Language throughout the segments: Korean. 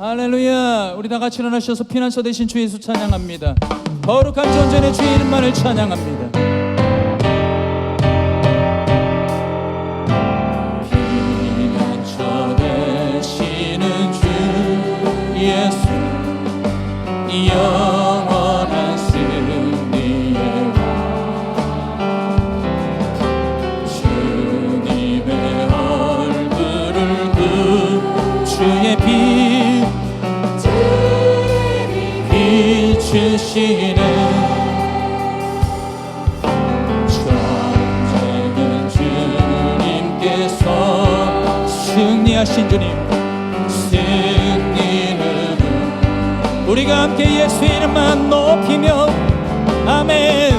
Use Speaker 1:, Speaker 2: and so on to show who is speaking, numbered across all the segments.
Speaker 1: 할렐루야. 우리 다 같이 일어나셔서 피난처 대신 주 예수 찬양합니다. 거룩한 전전의 주의 이름만을 찬양합니다 하신 주님. 승리는 우리가 함께 예수의 이름만 높이며 아멘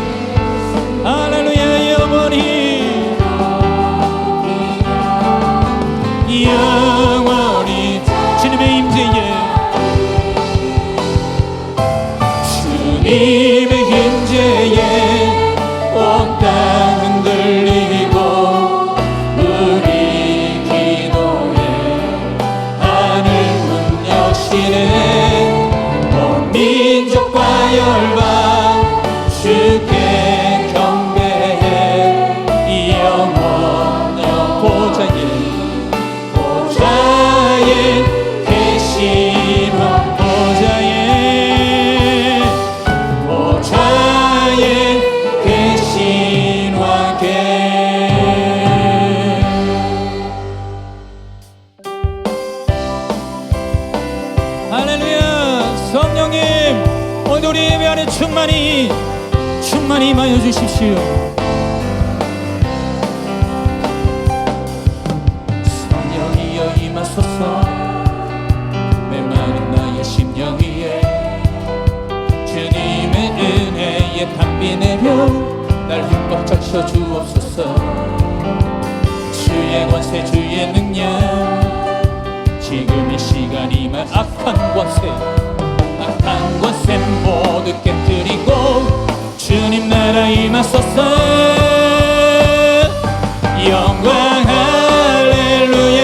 Speaker 1: 주십시오 성령이여 임하소서. 메마른 나의 심령 위에. 주님의 은혜에 담비 내려 날 흠뻑 적셔 주옵소서. 주의 권세 주의 능력. 지금 이 시간이면 악한 권세. 악한 권세 모두 깨뜨리고 주님 나라 임하소서. 영광 할렐루야.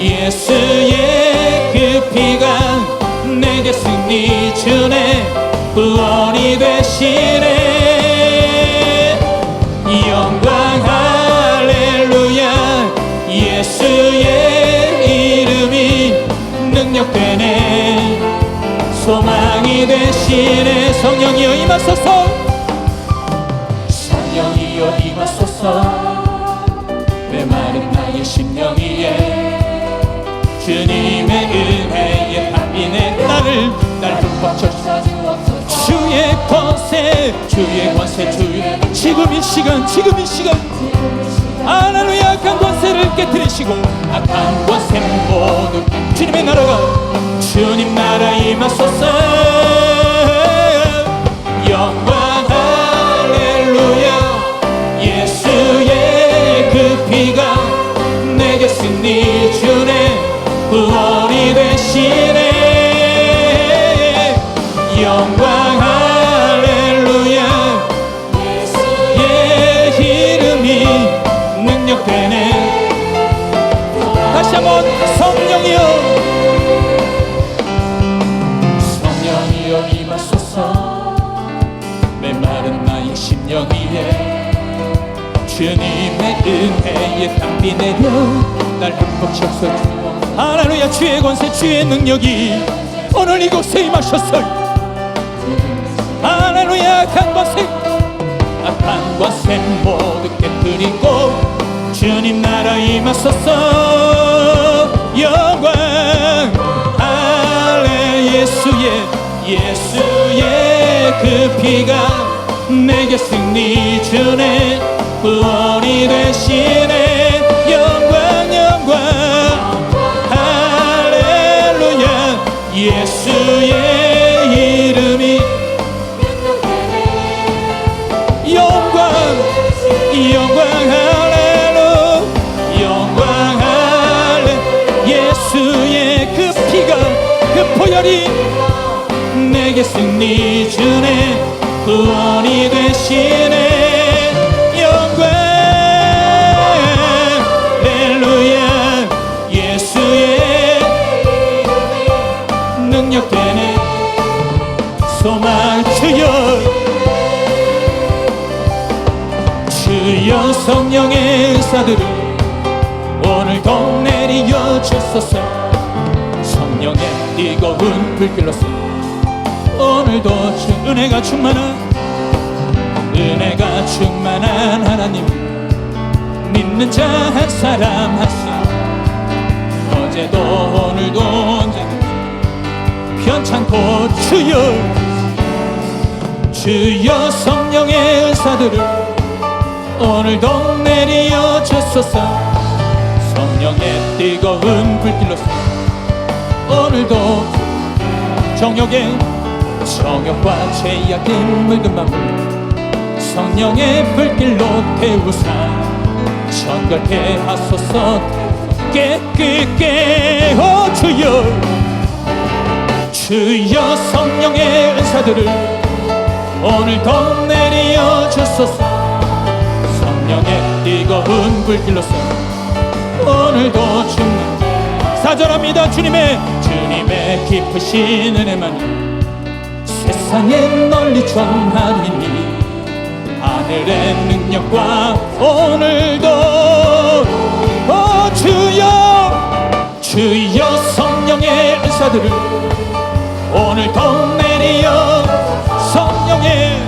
Speaker 1: 예수의 그 피가 내게 승리 주네. 구원이 되시네. 영광 할렐루야. 예수의 이름이 능력되네. 소망이 되시네. 성령이여 임하소서 임하소서 메마른 나의 심령 위에 주님의 은혜에 담비네 나를 날 흠뻑 적셔 주의 권세 주의 권세 주의 지금 이 시간 지금 이 시간. 할렐루야 악한 권세를 깨뜨리시고 악한 권세 모두 주님의 나라가 주님 나라 임하소서. 영광 승리 주네. 구원이 되시네. 영광 할렐루야. 예 이름이 능력되네. 다시 한번 성령이여. 성령이여 임하소서 메마른 나의 심령 위에 주님의 은혜에 담비 내려 날 흠뻑 적셔 할렐루야 주의 권세 주의 능력이 오늘 이곳에 임하셨어요 할렐루야 악한 권세 악한 권세 모두 깨뜨리고 주님 나라 임하소서. 영광. 할렐 예수의 예수의 그 피가 내게 승리 주네 구원이 되시네. 영광 영광. 할렐루야. 예수의 이름이 영광 영광 할렐루. 영광 할렐. 예수의 그 피가 그 보혈이 내게 승리 주네. 구원이 능력 되네. 소망 주여. 주여 성령의 은사들을 오늘도 내리어 주소서. 성령의 뜨거운 불길로서 오늘도 주 은혜가 충만한 은혜가 충만한 하나님 믿는 자 한 사람 한씩 어제도 오늘도 편찮고 주여 주여 성령의 은사들을 오늘도 내리어 주소서. 성령의 뜨거운 불길로서 오늘도 정욕의 정욕과 죄악된 묽은 마음을 성령의 불길로 태우사 정결케 하소서. 깨끗게 오 주여 주여 성령의 은사들을 오늘도 내리어 주소서. 성령의 뜨거운 불길로서 오늘도 충만 사절합니다. 주님의 주님의 깊으신 은혜만이 세상에 널리 전하리니 하늘의 능력과 오늘도 오 주여 주여 성령의 은사들을 오늘도 내리어 성령의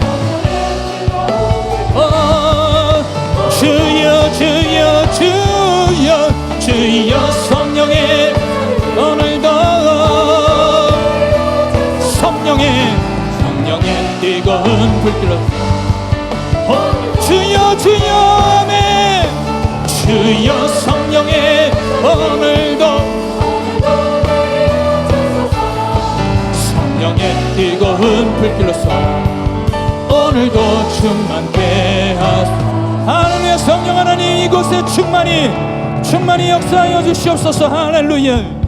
Speaker 1: 어, 주여 주여 주여 주여 성령의 오늘도 성령의 성령의 뜨거운 불길로. 어, 주여 주여 아멘. 주여 성령의 오늘도 뜨거운 불길로서 오늘도 충만케 하소서 할렐루야 성령 하나님 이곳에 충만히 충만히 역사하여 주시옵소서. 할렐루야.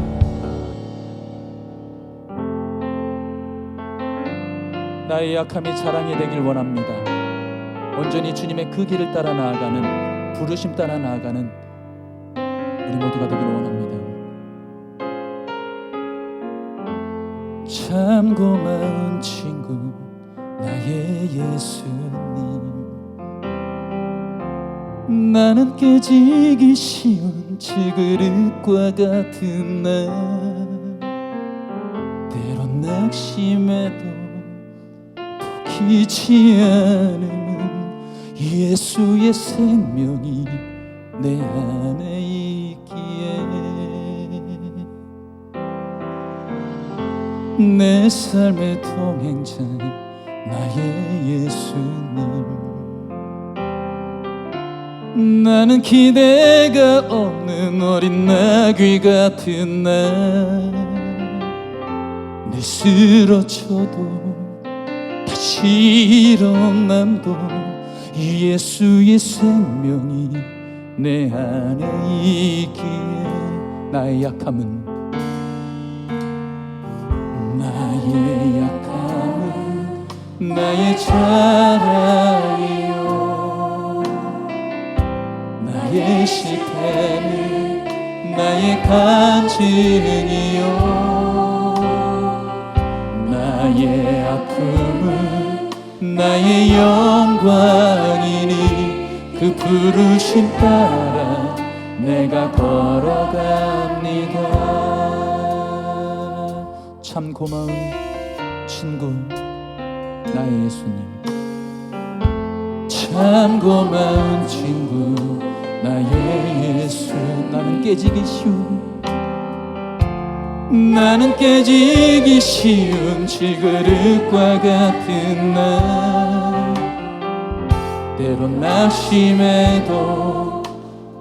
Speaker 1: 나의 약함이 자랑이 되길 원합니다. 온전히 주님의 그 길을 따라 나아가는 부르심 따라 나아가는 우리 모두가 되기를 원합니다 참 고마운 친구 나의 예수님. 나는 깨지기 쉬운 질그릇과 같은 나 때론 낙심해도 포기지 않으면 예수의 생명이 내 안에 내 삶의 동행자 나의 예수님. 나는 기대가 없는 어린 나귀 같은 나늘 쓰러져도 다시 일어남도 예수의 생명이 내 안에 있기에 나의 약함은 나의 자랑이요. 나의 실패는 나의 간증이요. 나의 아픔은 나의 영광이니 그 부르심 따라 내가 걸어갑니다. 참 고마운 친구 나의 예수님. 참 고마운 친구 나의 예수. 나는 깨지기 쉬운 나는 깨지기 쉬운 질그릇과 같은 나 때론 낙심해도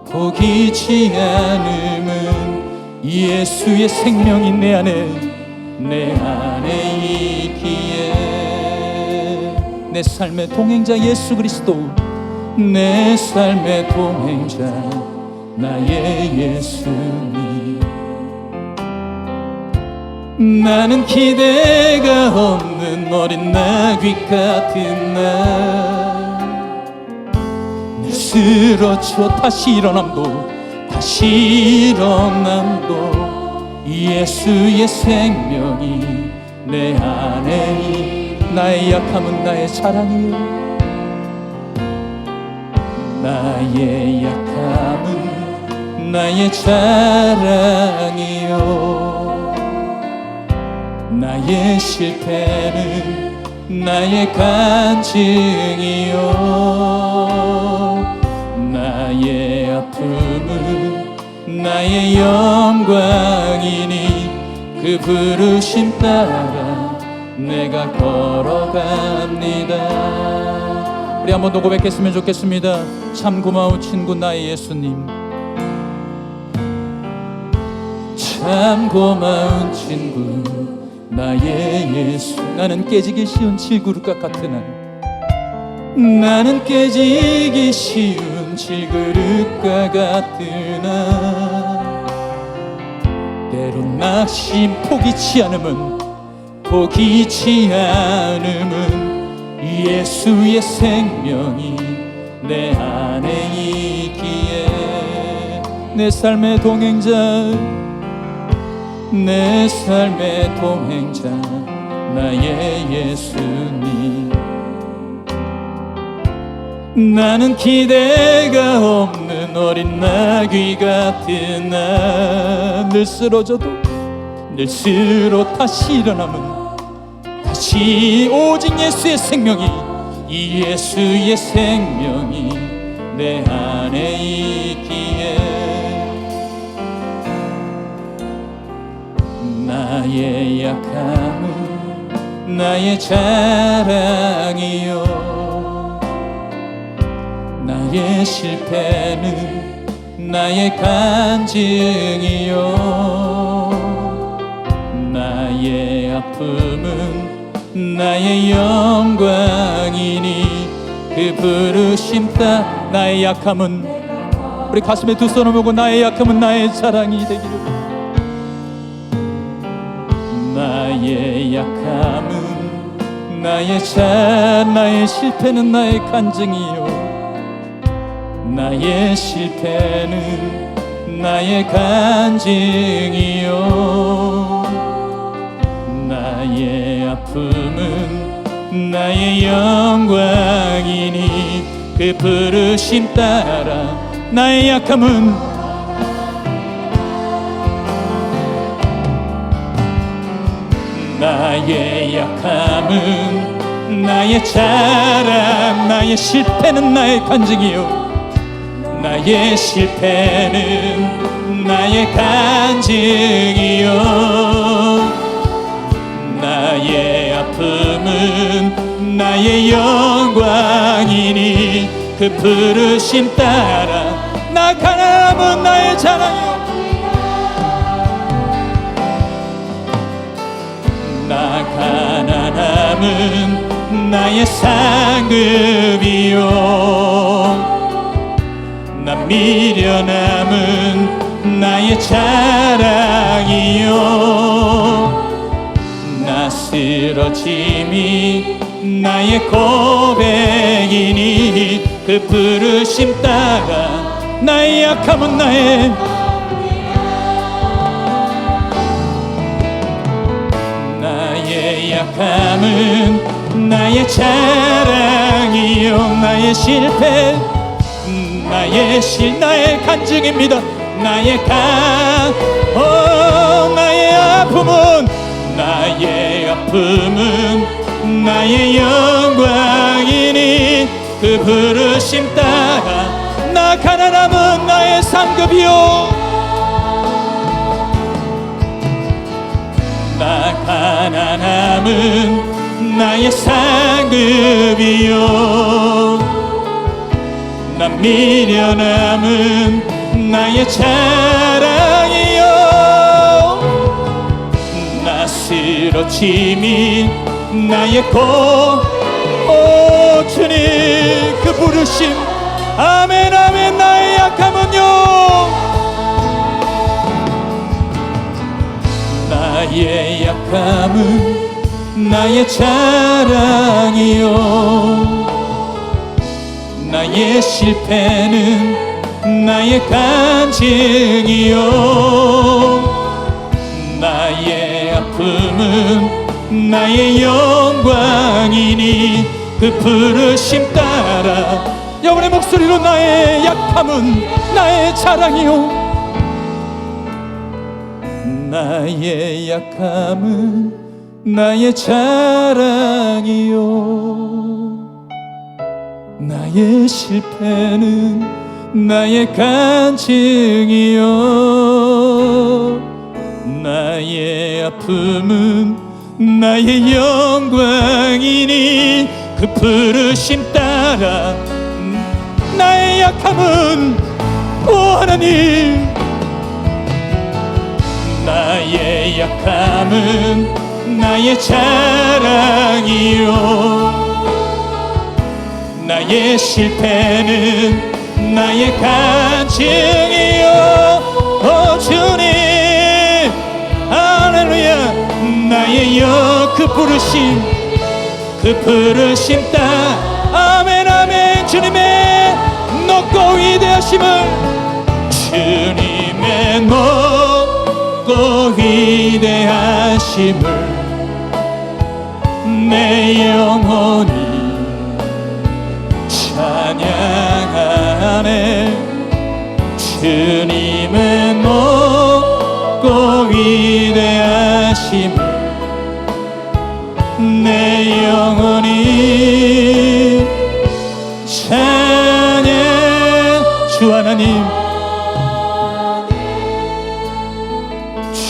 Speaker 1: 포기지 않음은 예수의 생명이 내 안에 내 안에 있기에 내 삶의 동행자 예수 그리스도. 내 삶의 동행자 나의 예수님. 나는 기대가 없는 어린 나귀 같은 나늘 쓰러져 다시 일어남도 다시 일어남도 예수의 생명이 내 안에 있 나의 약함은 나의 자랑이요. 나의 약함은 나의 자랑이요. 나의 실패는 나의 간증이요. 나의 아픔은 나의 영광이니 그 부르심 따라 내가 걸어갑니다. 우리 한 번 더 고백했으면 좋겠습니다. 참 고마운 친구 나의 예수님. 참 고마운 친구 나의 예수. 나는 깨지기 쉬운 질그릇과 같은 날 나는 깨지기 쉬운 질그릇과 같은 날 때론 낙심 포기치 않음은 포기치 않음은 예수의 생명이 내 안에 있기에 내 삶의 동행자 내 삶의 동행자 나의 예수님. 나는 기대가 없는 어린 나귀 같은 나늘 쓰러져도 늘 쓰러 다시 일어남은 다시 오직 예수의 생명이 이 예수의 생명이 내 안에 있기에 나의 약함은 나의 자랑이요. 나의 실패는 나의 간증이요. 나의 아픔은 나의 영광이니 그 부르심 따 나의 약함은 우리 가슴에 두 손을 모고 나의 약함은 나의 자랑이 되기를. 나의 약함은 나의 자 나의 실패는 나의 간증이요. 나의 실패는 나의 간증이요 나의 아픔은 나의 영광이니 그 부르심 따라 나의 약함은 나의 약함은 나의 자랑 나의 실패는 나의 간증이요. 나의 실패는 나의 간증이요 아픔은 나의 영광이니 그 부르심 따라 나 가난함은 나의 자랑이요 나 가난함은 나의 상급이요. 나 미련함은 나의 자랑이요. 나 쓰러짐이 나의 고백이니 그 부르심 따라 나의 약함은 나의 나의 약함은 나의 자랑이요 나의 실패 나의 실 나의 간증입니다. 나의 간 어, 나의 아픔은 아픔은 나의 영광이니 그 부르심 따라 나 가난함은 나의 상급이요. 나 가난함은 나의 상급이요. 나 미련함은 나의 자 쓰러짐이 나의 고 오, 주님 그 부르심. 아멘 아멘 나의 약함은요. 나의 약함은 나의 자랑이요. 나의 실패는 나의 간증이요. 나의 나의 영광이니 그 부르심 따라 여러분의 목소리로 나의 약함은 나의 자랑이요. 나의 약함은 나의 자랑이요. 나의 실패는 나의 간증이요. 나의 아픔은 나의 영광이니 그 부르심 따라 나의 약함은 오 하나님 나의 약함은 나의 자랑이요. 나의 실패는 나의 간증이요. 오 주님 나의 영그 부르심 그 부르심 따. 아멘 아멘 주님의 높고 위대하심을. 주님의 높고 위대하심을. 내 영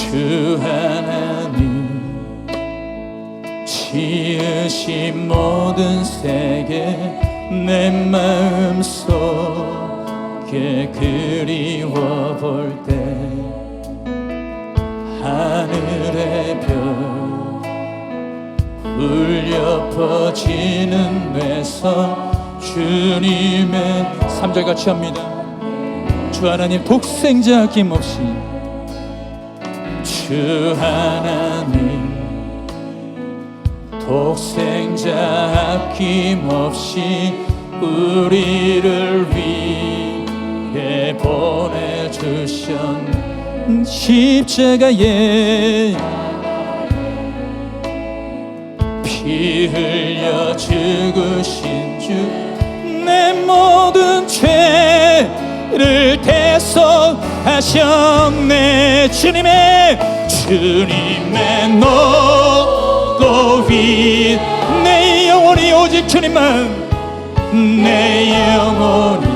Speaker 1: 주 하나님 지으신 모든 세계 내 마음 속에 그리워 볼 때 하늘의 별 울려 퍼지는 내성 주님의 3절 같이 합니다. 주 하나님 독생자 아낌없이 주 하나님 독생자 아낌없이 우리를 위해 보내주셨 십자가에 피 흘려 죽으신 주 내 모든 죄를 대속하셨네. 주님의 주님의 높고 위 내 영혼이 오직 주님만 내 영혼이